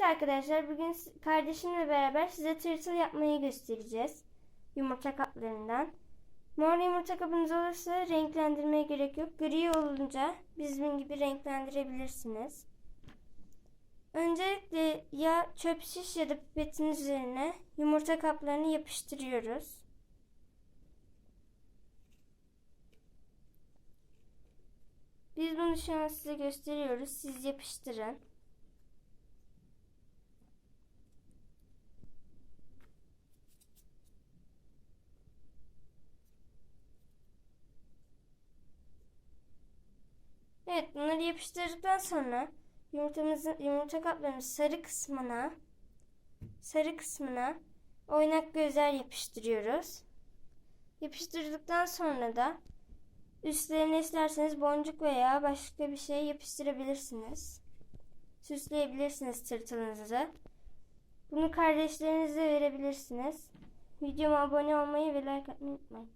Evet arkadaşlar bugün kardeşimle beraber size tırtıl yapmayı göstereceğiz. Yumurta kaplarından. Mor yumurta kabınız olursa renklendirmeye gerek yok. Gri olunca bizim gibi renklendirebilirsiniz. Öncelikle ya çöp şiş ya da pipetin üzerine yumurta kaplarını yapıştırıyoruz. Biz bunu şu an size gösteriyoruz. Siz yapıştırın. Evet bunları yapıştırdıktan sonra yumurtamızın yumurta kaplarının sarı kısmına sarı kısmına oynak gözler yapıştırıyoruz. Yapıştırdıktan sonra da üstlerine isterseniz boncuk veya başka bir şey yapıştırabilirsiniz. Süsleyebilirsiniz tırtılınızı. Bunu kardeşlerinize verebilirsiniz. Videoma abone olmayı ve like atmayı unutmayın.